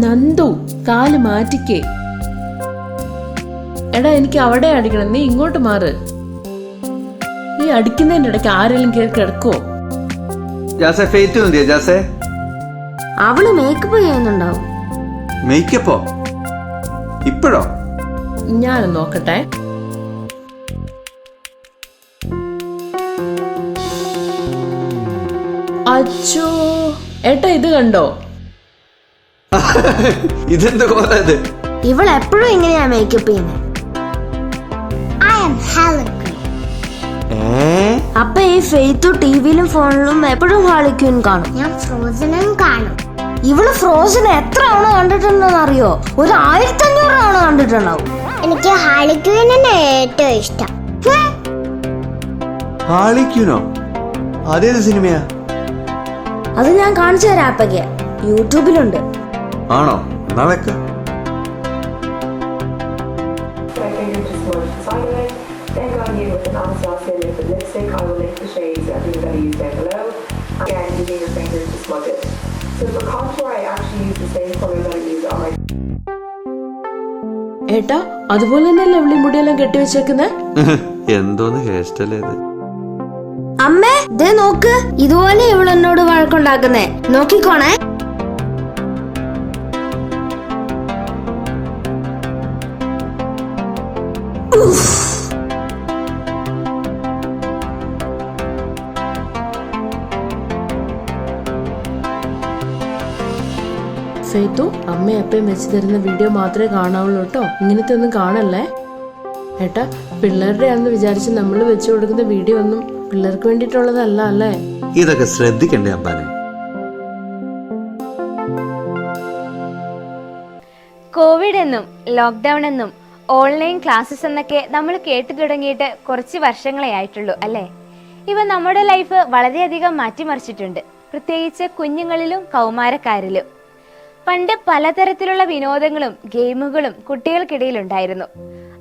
നന്ദു കാൽ മാറ്റിക്കേ. എടാ എനിക്ക് അവിടെ അടിക്കണം. നീ ഇങ്ങോട്ട് മാറ്. ഈ അടിക്കുന്നതിന്റെ ഇടയ്ക്ക് ആരെങ്കിലും കയറി കിടക്കോ ജാസെ ഫെയ്റ്റ് മതിയോ ജാസെ? അവൾ മേക്കപ്പ് ചെയ്യുന്നുണ്ടാവും. മേക്കപ്പോ ഇപ്പോഴോ? ഞാൻ നോക്കട്ടെ. അച്ചോ ഏട്ടാ ഇത് കണ്ടോ? ഇതെന്ത് കോലത് ഇവൾ എപ്പോഴും ഇങ്ങനെയാ മേക്കപ്പ് ചെയ്യുന്നത് അപ്പൊ ഈ ഫെയ്ത്തു ടിവിയിലും ഫോണിലും എപ്പോഴും ഹാളിക്യൂൻ കാണും. ഞാൻ ഫ്രോസനും കാണും. ഇവൾ ഫ്രോസൺ എത്ര തവണ കണ്ടിട്ടുണ്ടെന്ന് അറിയോ ഒരു ആയിരത്തി അഞ്ഞൂറ് തവണ കണ്ടിട്ടുണ്ടാവും. എനിക്ക് ഹാളിക്യൂനെ ഏറ്റവും ഇഷ്ടം. ഹാളിക്യൂനോ അതേത് സിനിമയാ? അത് ഞാൻ കാണിച്ചു തരാം അപ്പയ്ക്ക്. യൂട്യൂബിലുണ്ട്. ആണോ? നാളേക്ക്? ഏട്ടാ അതുപോലെ തന്നെ ലവ്ലി മുടിയെല്ലാം കെട്ടി വെച്ചേക്കുന്നേ? എന്തോന്ന് ഹെയർ സ്റ്റൈൽ അമ്മേ ദേ നോക്ക്. ഇതുപോലെ ഇവളെന്നോട് വഴക്കുണ്ടാക്കുന്നേ. നോക്കിക്കോണേ. ഫെയ്ത്തു അമ്മ എപ്പോഴും വെച്ച് തരുന്ന വീഡിയോ മാത്രമേ കാണാവുള്ളൂ കേട്ടോ. ഇങ്ങനത്തെ ഒന്നും കാണല്ലേ? ഏട്ടാ പിള്ളേരുടെ ആണെന്ന് വിചാരിച്ച് നമ്മൾ വെച്ചു കൊടുക്കുന്ന വീഡിയോ ഒന്നും പിള്ളേർക്ക് വേണ്ടിയിട്ടുള്ളതല്ല അല്ലേ? ഇതൊക്കെ ശ്രദ്ധിക്കണ്ടേ അമ്പാനെ? കോവിഡ് എന്നും ലോക്ക്ഡൗൺ എന്നും ഓൺലൈൻ ക്ലാസ്സസ് എന്നൊക്കെ നമ്മൾ കേട്ടു തുടങ്ങിയിട്ട് കുറച്ച് വർഷങ്ങളെ ആയിട്ടുള്ളൂ അല്ലേ? ഇവ നമ്മുടെ ലൈഫ് വളരെയധികം മാറ്റിമറിച്ചിട്ടുണ്ട്. പ്രത്യേകിച്ച് കുഞ്ഞുങ്ങളിലും കൗമാരക്കാരിലും. പണ്ട് പലതരത്തിലുള്ള വിനോദങ്ങളും ഗെയിമുകളും കുട്ടികൾക്കിടയിൽ ഉണ്ടായിരുന്നു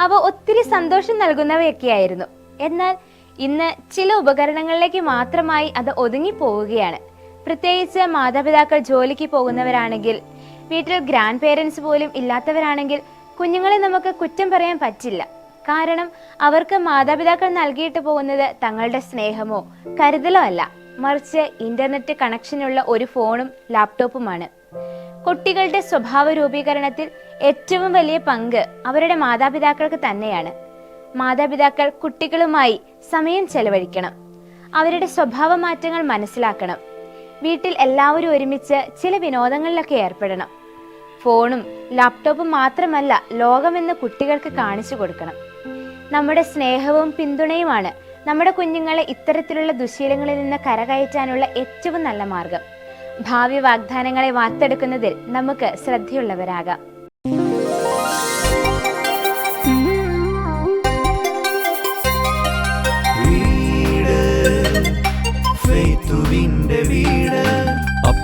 അവ ഒത്തിരി സന്തോഷം നൽകുന്നവയൊക്കെയായിരുന്നു. എന്നാൽ ഇന്ന് ചില ഉപകരണങ്ങളിലേക്ക് മാത്രമായി അത് ഒതുങ്ങി പോവുകയാണ്. പ്രത്യേകിച്ച് മാതാപിതാക്കൾ ജോലിക്ക് പോകുന്നവരാണെങ്കിൽ വീട്ടിൽ ഗ്രാൻഡ് പേരൻസ് പോലും ഇല്ലാത്തവരാണെങ്കിൽ കുഞ്ഞുങ്ങളെ നമുക്ക് കുറ്റം പറയാൻ പറ്റില്ല. കാരണം അവർക്ക് മാതാപിതാക്കൾ നൽകിയിട്ട് പോകുന്നത് തങ്ങളുടെ സ്നേഹമോ കരുതലോ അല്ല. മറിച്ച് ഇന്റർനെറ്റ് കണക്ഷനുള്ള ഒരു ഫോണും ലാപ്ടോപ്പുമാണ് കുട്ടികളുടെ സ്വഭാവ രൂപീകരണത്തിൽ ഏറ്റവും വലിയ പങ്ക് അവരുടെ മാതാപിതാക്കൾക്ക് തന്നെയാണ്. മാതാപിതാക്കൾ കുട്ടികളുമായി സമയം ചെലവഴിക്കണം. അവരുടെ സ്വഭാവ മാറ്റങ്ങൾ മനസ്സിലാക്കണം. വീട്ടിൽ എല്ലാവരും ഒരുമിച്ച് ചില വിനോദങ്ങളിലൊക്കെ ഏർപ്പെടണം. ഫോണും ലാപ്ടോപ്പും മാത്രമല്ല ലോകമെന്ന് കുട്ടികൾക്ക് കാണിച്ചു കൊടുക്കണം. നമ്മുടെ സ്നേഹവും പിന്തുണയുമാണ് നമ്മുടെ കുഞ്ഞുങ്ങളെ ഇത്തരത്തിലുള്ള ദുശീലങ്ങളിൽ നിന്ന് കരകയറ്റാനുള്ള ഏറ്റവും നല്ല മാർഗം. ഭാവി വാഗ്ദാനങ്ങളെ വാർത്തെടുക്കുന്നതിൽ നമുക്ക് ശ്രദ്ധയുള്ളവരാകാം.